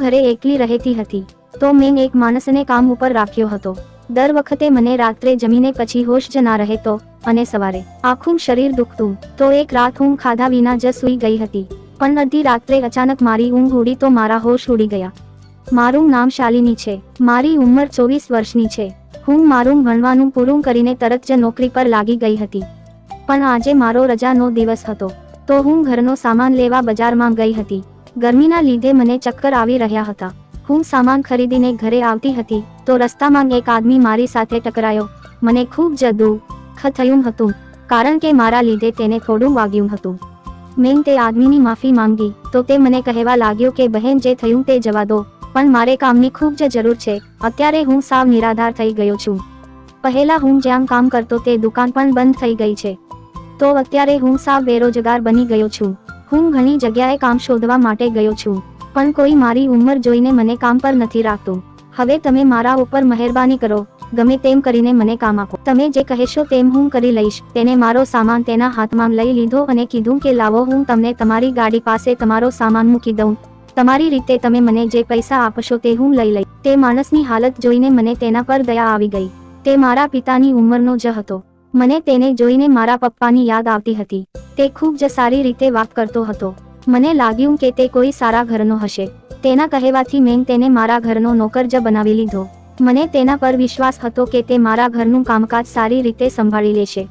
ઘરે એકલી રહેતી હતી. તો મેં એક માણસને કામ ઉપર રાખ્યો હતો. દર વખતે મને રાત્રે જમીને પછી હોશ જ ના રહેતો અને સવારે આખું શરીર દુખતું, તો એક રાત હું ખાધા વિના જ સૂઈ ગઈ હતી. પણ અડધી રાત્રે અચાનક મારી ઊંઘ ઉડી તો મારા હોશ ઉડી ગયા. મારું નામ શાલિની છે. મારી ઉંમર ચોવીસ વર્ષની છે. હું મારું ભણવાનું પૂરું કરીને તરત જ નોકરી પર લાગી ગઈ હતી. પણ આજે મારો રજાનો દિવસ હતો. તો હું ઘરનો સામાન લેવા બજારમાં ગઈ હતી. ગરમીના લીધે મને ચક્કર આવી રહ્યા હતા. હું સામાન ખરીદીને ઘરે આવતી હતી, તો રસ્તામાં એક આદમી મારી સાથે ટકરાયો. મને ખૂબ જ દુઃખ થયું હતું, કારણ કે મારા લીધે તેને થોડું વાગ્યું હતું. મેં તે આદમીની માફી માંગી, તો તે મને કહેવા લાગ્યો કે, બહેન, જે થયું તે જવા દો, પણ મારે કામની ખૂબ જ જરૂર છે. અત્યારે હું સાવ નિરાધાર થઈ ગયો છું. પહેલા હું જ્યાં કામ કરતો તે દુકાન પણ બંધ થઈ ગઈ છે. તો અત્યારે હું સાવ બેરોજગાર બની ગયો છું. હું ઘણી જગ્યાએ કામ શોધવા માટે ગયો છું, પણ કોઈ મારી ઉંમર જોઈને મને કામ પર નથી રાખતું. હવે તમે મારા ઉપર મહેરબાની કરો, ગમે તેમ કરીને મને કામ આપો. તમે જે કહેશો તેમ હું કરી લઈશ, તેને મારો સામાન તેના હાથમાં લઈ લીધો અને કીધું કે લાવો હું તમને તમારી ગાડી પાસે તમારો સામાન મૂકી દઉં. તમારી રીતે તમે મને જે પૈસા આપશો તે હું લઈ લઈ તે માણસની હાલત જોઈને મને તેના પર દયા આવી ગઈ. તે મારા પિતાની ઉંમરનો જ હતો. મને તેને જોઈને મારા પપ્પાની યાદ આવતી હતી. તે ખૂબ જ સારી રીતે વાત કરતો હતો. મને લાગ્યું કે તે કોઈ સારા ઘરનો હશે. તેના કહેવાથી મેં તેને મારા ઘરનો નોકર જ બનાવી લીધો. મને તેના પર વિશ્વાસ હતો કે તે મારા ઘરનું કામકાજ સારી રીતે સંભાળી લેશે.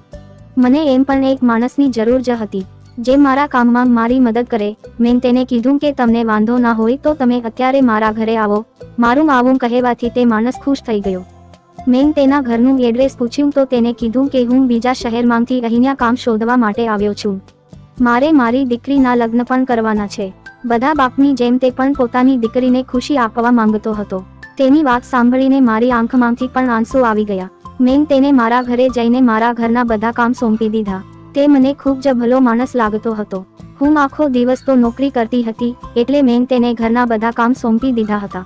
મને એમ પણ એક માણસની જરૂર જ હતી. જે મારા કામમાં મારી મદદ કરે, મેં તેને કીધું કે તમને વાંધો ના હોય તો તમે અત્યારે મારા ઘરે આવો. મારું આવું કહેવાથી તે માણસ ખુશ થઈ ગયો. મેં તેના ઘરનું એડ્રેસ પૂછ્યું તો તેને કીધું કે હું બીજા શહેરમાંથી અહીંયા કામ શોધવા માટે આવ્યો છું. મારે મારી દીકરીના લગ્ન પણ કરવાના છે. બધા બાપની જેમ તે પણ પોતાની દીકરીને ખુશી આપવા માંગતો હતો. તેની વાત સાંભળીને મારી આંખમાંથી પણ આંસુ આવી ગયા. મેં તેને મારા ઘરે જઈને મારા ઘરના બધા કામ સોંપી દીધા. તે મને ખૂબ જ ભલો માણસ લાગતો હતો. હું આખો દિવસ તો નોકરી કરતી હતી, એટલે મેં તેને ઘરના બધા કામ સોંપી દીધા હતા.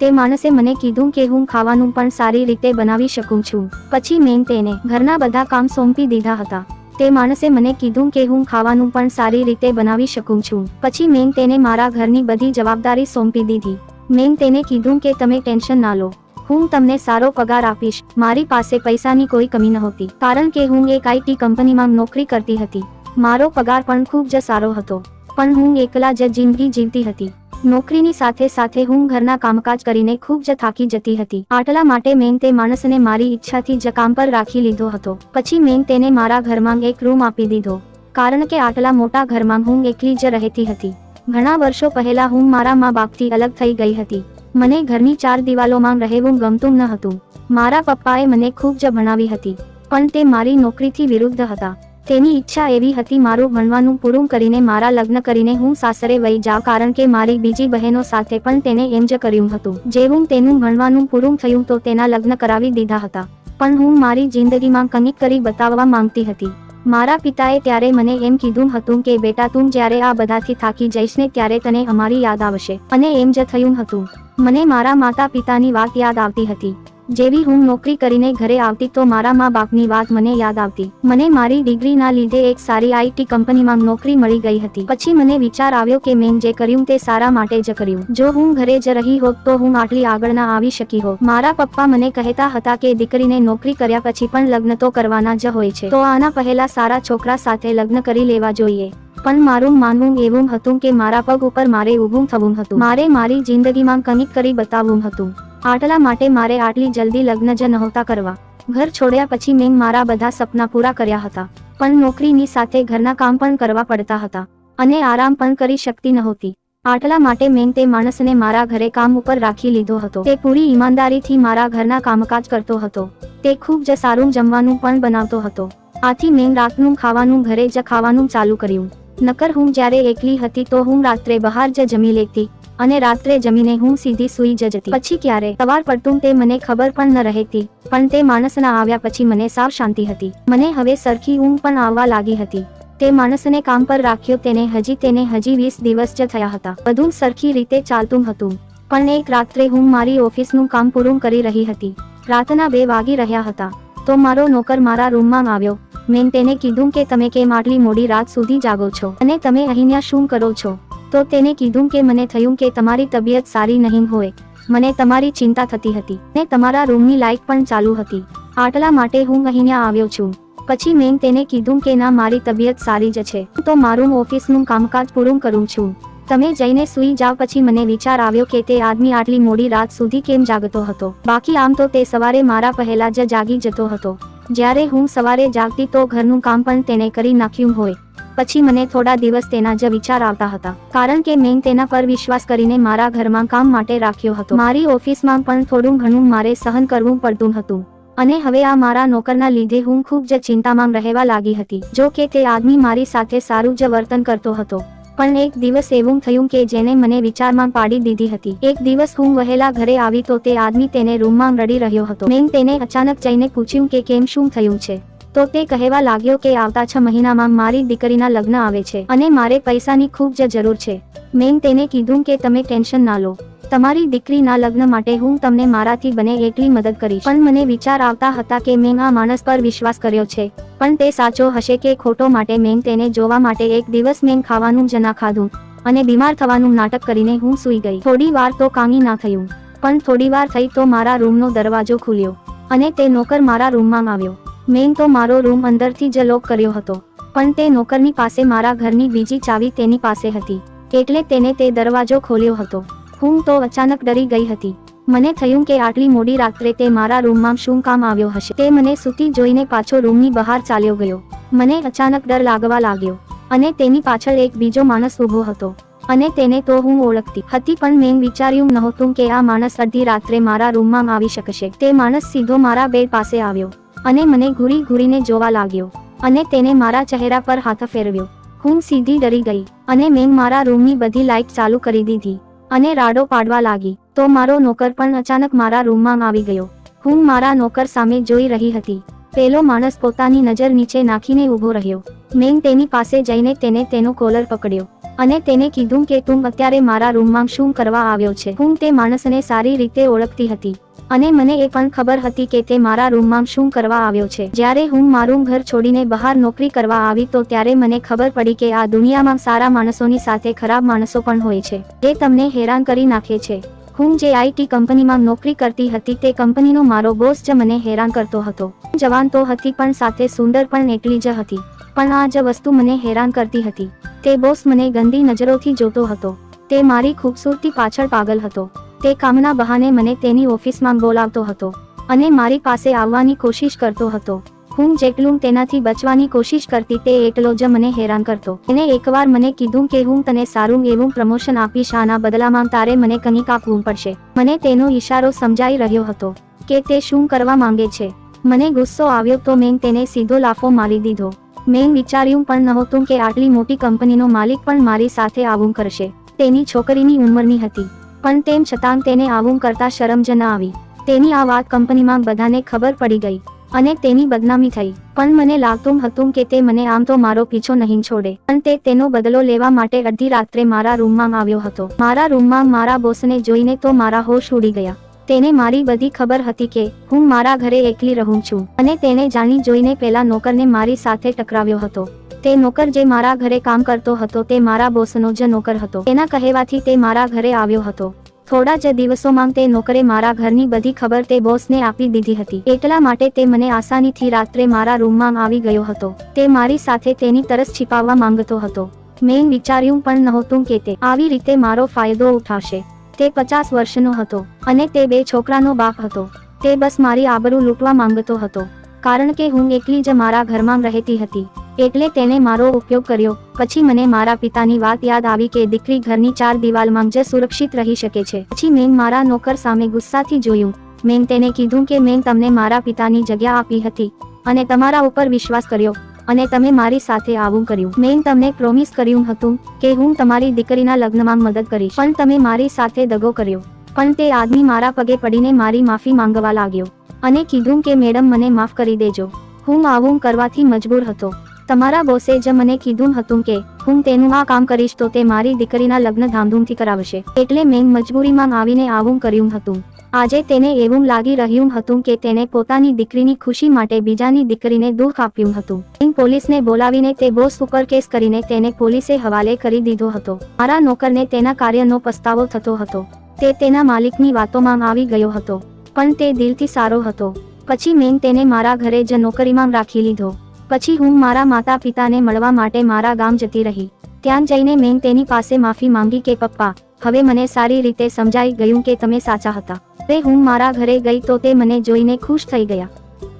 તે માણસે મને કીધું કે હું ખાવાનું પણ સારી રીતે બનાવી શકું છું. પછી મેં તેને ઘરના બધા કામ સોંપી દીધા હતા. તે માણસે મને કીધું કે હું ખાવાનું પણ સારી રીતે બનાવી શકું છું. પછી મેં તેને મારા ઘરની બધી જવાબદારી સોંપી દીધી. મેં તેને કીધું કે તમે ટેન્શન ના લો. હું તમને સારો પગાર આપીશ. મારી પાસે પૈસાની કોઈ કમી નહોતી. કારણ કે હું એક આઈટી કંપનીમાં નોકરી કરતી હતી. મારો પગાર પણ ખૂબ જ સારો હતો. પણ હું એકલા જ જિંદગી જીવતી હતી. નોકરીની સાથે સાથે હું ઘરના કામકાજ કરીને ખૂબ જ થાકી જતી હતી. આટલા માટે મેં તે માણસને મારી ઈચ્છાથી જ કામ પર રાખી લીધો હતો. પછી મેં તેને મારા ઘરમાં એક રૂમ આપી દીધો. કારણ કે આટલા મોટા ઘરમાં હું એકલી જ રહેતી હતી. ઘણા વર્ષો પહેલા હું મારા મા બાપથી અલગ થઈ ગઈ હતી. મને ઘરની ચાર દિવાલોમાં રહેવું ગમતું ન હતું. મારા પપ્પાએ મને ખૂબ જ ભણાવી હતી. પણ તે મારી નોકરીથી વિરુદ્ધ હતા. તેની ઈચ્છા એવી હતી, મારું ભણવાનું પૂરું કરીને મારા લગ્ન કરીને હું સાસરે વહી જાઉં, કારણ કે મારી બીજી બહેનો સાથે પણ તેને એમ જ કર્યું હતું. જેવું તેનું ભણવાનું પૂરું થયું તો તેના લગ્ન કરાવી દીધા હતા. પણ હું મારી જિંદગીમાં કંઈક કરી બતાવવા માંગતી હતી. મારા પિતાએ ત્યારે મને એમ કીધું હતું કે, બેટા, તું જ્યારે આ બધાથી થાકી જઈશ ને ત્યારે તને અમારી યાદ આવશે. અને એમ જ થયું હતું. મને મારા માતા પિતાની વાત યાદ આવતી હતી. જેવી હું નોકરી કરીને ઘરે આવતી તો મારા મા બાપની વાત મને યાદ આવતી. મને મારી ડિગ્રીના લીધે એક સારી આઈટી કંપનીમાં નોકરી મળી ગઈ હતી. પછી મને વિચાર આવ્યો કે મેં જે કર્યું તે સારા માટે જ કર્યું. જો હું ઘરે જ રહી હોત તો હું આટલી આગળ ના આવી શકી હોત. મારા પપ્પા મને કહેતા હતા કે દીકરીને નોકરી કર્યા પછી પણ લગ્ન તો કરવાના જ હોય છે. તો આના પહેલા સારા છોકરા સાથે લગ્ન કરી લેવા જોઈએ. પણ મારું માનવું એવું હતું કે મારા પગ ઉપર મારે ઊભું થવું હતું. મારે મારી જિંદગીમાં કંઈક કરી બતાવવું હતું. આટલા માટે મારે આટલી જલ્દી લગ્ન જ નહોતા કરવા. ઘર છોડ્યા પછી મેં મારા બધા સપના પૂરા કર્યા હતા. પણ નોકરીની સાથે ઘરના કામ પણ કરવા પડતા હતા. અને આરામ પણ કરી શકતી નહોતી. આટલા માટે મેં તે માણસને મારા ઘરે કામ ઉપર રાખી લીધો હતો. તે પૂરી ઈમાનદારીથી મારા ઘરના કામકાજ કરતો હતો. તે ખૂબ જ સારું જમવાનું પણ બનાવતો હતો. આથી મેં રાતનું ખાવાનું ઘરે જ ખાવાનું ચાલુ કર્યું. નકર હું જ્યારે એકલી હતી તો હું રાત્રે બહાર જ જમી લેતી. અને રાત્રે જમીને હું સીધી સૂઈ જતી પછી ક્યારે? સવાર પડતું તે મને ખબર પણ ન રહેતી. પણ તે માણસના આવ્યા પછી મને સાવ શાંતિ હતી. મને હવે સરખી ઊંઘ પણ આવવા લાગી હતી. તે માણસને કામ પર રાખ્યો તેને હજી તેને હજી વીસ દિવસ જ થયા હતા. બધું સરખી રીતે ચાલતું હતું. પણ એક રાત્રે હું મારી ઓફિસનું કામ પૂરું કરી રહી હતી. રાતના બે વાગી રહ્યા હતા. તો મારો નોકર મારા રૂમમાં આવ્યો. મેં તેને કીધું કે તમે કેમ આટલી મોડી રાત સુધી જાગો છો? અને તમે અહીંયા શું કરો છો? તો તેને કીધું કે મને થયું કે તમારી તબિયત સારી નહીં હોય. મને તમારી ચિંતા થતી હતી. ને તમારા રૂમની લાઇટ પણ ચાલુ હતી. આટલા માટે હું અહીંયા આવ્યો છું. પછી મેં તેને કીધું કે ના, મારી તબિયત સારી જ છે. તો મારું ઓફિસનું કામકાજ પૂરું કરું છું. તમે જઈને સૂઈ જાવ પછી મને વિચાર આવ્યો કે તે આદમી આટલી મોડી રાત સુધી કેમ જાગતો હતો? બાકી આમ તો તે સવારે મારા પહેલા જ જાગી જતો હતો. જ્યારે હું સવારે જાગતી તો ઘરનું કામ પણ તેને કરી નાખ્યું હોય. પછી મને થોડા દિવસ તેના જ વિચાર આવતા હતા. કારણ કે મેં તેના પર વિશ્વાસ કરીને મારા ઘરમાં કામ માટે રાખ્યો હતો. મારી ઓફિસમાં પણ થોડું ઘણું મારે સહન કરવું પડતું હતું. અને હવે આ મારા નોકરના લીધે હું ખૂબ જ ચિંતામાં રહેવા લાગી હતી. જો કે તે આદમી મારી સાથે સારું જ વર્તન કરતો હતો. પણ એક દિવસ એવું થયું કે જેને મને વિચારમાં પાડી દીધી હતી. એક દિવસ હું વહેલા ઘરે આવી તો તે આદમી તેને રૂમમાં રડી રહ્યો હતો. મેં તેને અચાનક જઈને પૂછ્યું કે કેમ શું થયું છે? તો તે કહેવા લાગ્યો કે આવતા છ મહિનામાં મારી દીકરીના લગ્ન આવે છે અને મારે પૈસાની ખૂબ જ જરૂર છે. મેં તેને કીધું કે તમે ટેન્શન ના લો. તમારી દીકરીના લગ્ન માટે હું તમને મારાથી બને એટલી મદદ કરીશ. પણ મને વિચાર આવતા હતા કે મેં આ માણસ પર વિશ્વાસ કર્યો છે. પણ તે સાચો હશે કે ખોટો માટે મેં તેને જોવા માટે એક દિવસ મેં ખાવાનું જ ના ખાધું અને બીમાર થવાનું નાટક કરીને હું સૂઈ ગઈ. થોડી વાર તો કાંગી ના થયું. પણ થોડી વાર થઈ તો મારા રૂમનો દરવાજો ખુલ્યો અને તે નોકર મારા રૂમમાં આવ્યો. મેં તો મારો રૂમ અંદરથી જ લોક કર્યો હતો, પણ તે નોકરની પાસે મારા ઘરની બીજી ચાવી તેની પાસે હતી, એટલે તેને તે દરવાજો ખોલ્યો હતો. હું તો અચાનક ડરી ગઈ હતી. મને થયું કે આટલી મોડી રાત્રે તે મારા રૂમમાં શું કામ આવ્યો હશે? તે મને સૂતી જોઈને પાછો રૂમની બહાર ચાલ્યો ગયો. મને અચાનક ડર લાગવા લાગ્યો, અને તેની પાછળ એક બીજો માણસ ઊભો હતો, અને તેને તો હું ઓળખતી હતી, પણ મેં વિચાર્યું નહોતું કે આ માણસ અડધી રાત્રે મારા રૂમમાં આવી શકશે. તે માણસ સીધો મારા બેડ પાસે આવ્યો. અને મને ઘૂરી ઘૂરીને જોવા લાગ્યો અને તેને મારા ચહેરા પર હાથ ફેરવ્યો. હું સીધી ડરી ગઈ અને મેં મારા રૂમની બધી લાઇટ ચાલુ કરી દીધી અને રાડો પાડવા લાગી તો મારો નોકર પણ અચાનક મારા રૂમમાં આવી ગયો. હું મારા નોકર સામે જોઈ રહી હતી. પેલો માણસ પોતાની નજર નીચે નાખીને ઊભો રહ્યો. મેં તેની પાસે જઈને તેને તેનો કોલર પકડ્યો. અને તેને કીધું કે, તું અત્યારે મારા રૂમમાં શું કરવા આવ્યો છે? હું તે માણસને સારી રીતે ઓળખતી હતી. અને મને એ પણ ખબર હતી કે તે મારા રૂમમાં શું કરવા આવ્યો છે. જ્યારે હું મારું ઘર છોડીને બહાર નોકરી કરવા આવી, તો ત્યારે મને ખબર પડી કે આ દુનિયામાં સારા માણસોની સાથે ખરાબ માણસો પણ હોય છે, જે તમને હેરાન કરી નાખે છે. હું જે આઈટી કંપનીમાં નોકરી કરતી હતી તે કંપનીનો મારો બોસ જ મને હેરાન કરતો હતો. જવાન તો હતી પણ સાથે સુંદર પણ એટલી જ હતી. પણ આ જ વસ્તુ મને હેરાન કરતી હતી. તે બોસ મને ગંદી નજરોથી જોતો હતો. તે મારી ખૂબસૂરતી પાછળ પાગલ હતો. તે કામના બહાને મને તેની ઓફિસમાં બોલાવતો હતો અને મારી પાસે આવવાની કોશિશ કરતો હતો. હું જેટલું તેનાથી બચવાની કોશિશ કરતી તે એટલો જ મને હેરાન કરતો. એને એકવાર મને કીધું કે હું તને સારું એવું પ્રમોશન આપીશ, આના બદલામાં તારે મને કંઈક આપવું પડશે. મને તેનો ઈશારો સમજાઈ રહ્યો હતો કે તે શું કરવા માંગે છે. મને ગુસ્સો આવ્યો તો મેં તેને સીધો લાફો મારી દીધો. મેં વિચાર્યું પણ નહોતું કે આટલી મોટી કંપનીનો માલિક પણ મારી સાથે આવું કરશે. તેની છોકરીની ઉંમરની હતી. પણ તેમ છતાં તેને આવું કરતા શરમ જ ન આવી. તેની આ વાત કંપનીમાં બધાને ખબર પડી ગઈ. અને તેની બદનામી થઈ. પણ મને લાગતું હતું કે તે મને આમ તો મારો પીછો નહીં છોડે. પણ તે તેનો બદલો લેવા માટે અડધી રાત્રે મારા રૂમમાં આવ્યો હતો. મારા રૂમમાં મારા બોસને જોઈને તો મારા હોશ ઉડી ગયા. તેને મારી બધી ખબર હતી કે હું મારા ઘરે એકલી રહું છું. અને તેને જાણી જોઈને પેલા નોકરને મારી સાથે ટકરાવ્યો હતો. તે નોકર જે મારા ઘરે કામ કરતો હતો તે મારા બોસનો જ નોકર હતો. તેના કહેવાથી તે મારા ઘરે આવ્યો હતો. થોડા જ દિવસોમાં તે નોકરે મારા ઘરની બધી ખબર તે બોસને આપી દીધી હતી. એટલા માટે તે મને આસાનીથી રાત્રે મારા રૂમમાં આવી ગયો હતો. તે મારી સાથે તેની તરસ છીપાવવા માંગતો હતો. મેં વિચાર્યું પણ નહોતું કે તે આવી રીતે મારો ફાયદો ઉઠાવશે. તે પચાસ વર્ષનો હતો અને તે બે છોકરાનો બાપ હતો. તે બસ મારી આબરૂ લૂંટવા માંગતો હતો. કારણ કે હું એકલી જ મારા ઘરમાં રહેતી હતી. એટલે તેને મારો ઉપયોગ કર્યો. પછી મને મારા પિતાની વાત યાદ આવી કે દીકરી ઘરની ચાર દિવાલમાં જ સુરક્ષિત રહી શકે છે. પછી મેં મારા નોકર સામે ગુસ્સાથી જોયું. મેં તેને કીધું કે મેં તમને મારા પિતાની જગ્યા આપી હતી અને તમારા ઉપર વિશ્વાસ કર્યો અને તમે મારી સાથે આવું કર્યું. મેં તમને પ્રોમિસ કર્યું હતું કે હું તમારી દીકરીના લગ્નમાં મદદ કરીશ. પણ તમે મારી સાથે દગો કર્યો. પણ તે આદમી મારા પગે પડીને મારી માફી માંગવા લાગ્યો અને કીધું કે મેડમ મને માફ કરી દેજો. હું આવું કરવાથી મજબૂર હતો. તમારા બોસે જ મને કીધું હતું કે, હું તેનું આ કામ કરીશ તો તે મારી દીકરીના લગ્ન ધામધૂમથી કરાવશે. એટલે મેં મજબૂરીમાં આવીને આવું કર્યું હતું. આજે તેને એવું લાગી રહ્યું હતું કે તેને પોતાની દીકરીની ખુશી માટે બીજાની દીકરીને દુઃખ આપ્યું હતું. મેં પોલીસને બોલાવીને તે બોસ ઉપર કેસ કરીને તેને પોલીસે હવાલે કરી દીધો હતો. મારા નોકરને તેના કાર્યનો પસ્તાવો થતો હતો. તે તેના માલિકની વાતોમાં આવી ગયો હતો. પણ તે દિલથી સારો હતો. પછી મેં તેને મારા ઘરે જ નોકરીમાં રાખી લીધો. પછી હું મારા માતા પિતાને મળવા માટે મારા ગામ જતી રહી. ત્યાં જઈને મેં તેની પાસે માફી માંગી કે, પપ્પા, હવે મને સારી રીતે સમજાઈ ગયું કે તમે સાચા હતા. તે હું મારા ઘરે ગઈ તો તે મને જોઈને ખુશ થઈ ગયા.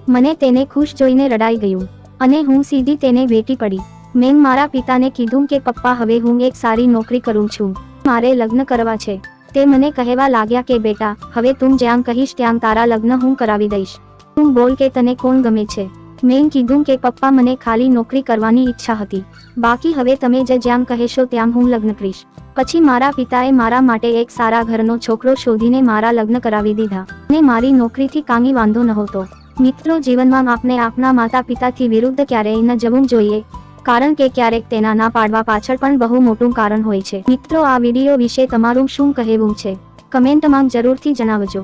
મને તેને ખુશ જોઈને રડાઈ ગયું. અને હું સીધી તેને ભેટી પડી. મેં મારા પિતાને કીધું કે, પપ્પા, હવે હું એક સારી નોકરી કરું છું. મારે લગ્ન કરવા છે. તે મને કહેવા લાગ્યા કે, બેટા, હવે તું જ્યાં કહીશ ત્યાં તારા લગ્ન હું કરાવી દઈશ. તું બોલ કે તને કોણ ગમે છે. મેં કીધું કે પપ્પા મને ખાલી નોકરી કરવાની ઈચ્છા હતી. બાકી હવે તમે જે જ્યાં કહેશો ત્યાં હું લગ્ન કરીશ. પછી મારા પિતાએ મારા માટે એક સારા ઘરનો છોકરો શોધીને મારા લગ્ન કરાવી દીધા. અને મારી નોકરીથી કાંઈ વાંધો નહોતો. મિત્રો જીવનમાં આપણે આપણા માતા પિતાથી વિરુદ્ધ ક્યારેય ન જવું જોઈએ, કારણ કે ક્યારેક તેના ના પાડવા પાછળ પણ બહુ મોટું કારણ હોય છે. મિત્રો, આ વીડિયો વિશે તમારું શું કહેવું છે? કમેન્ટમાં જરૂરથી જણાવજો.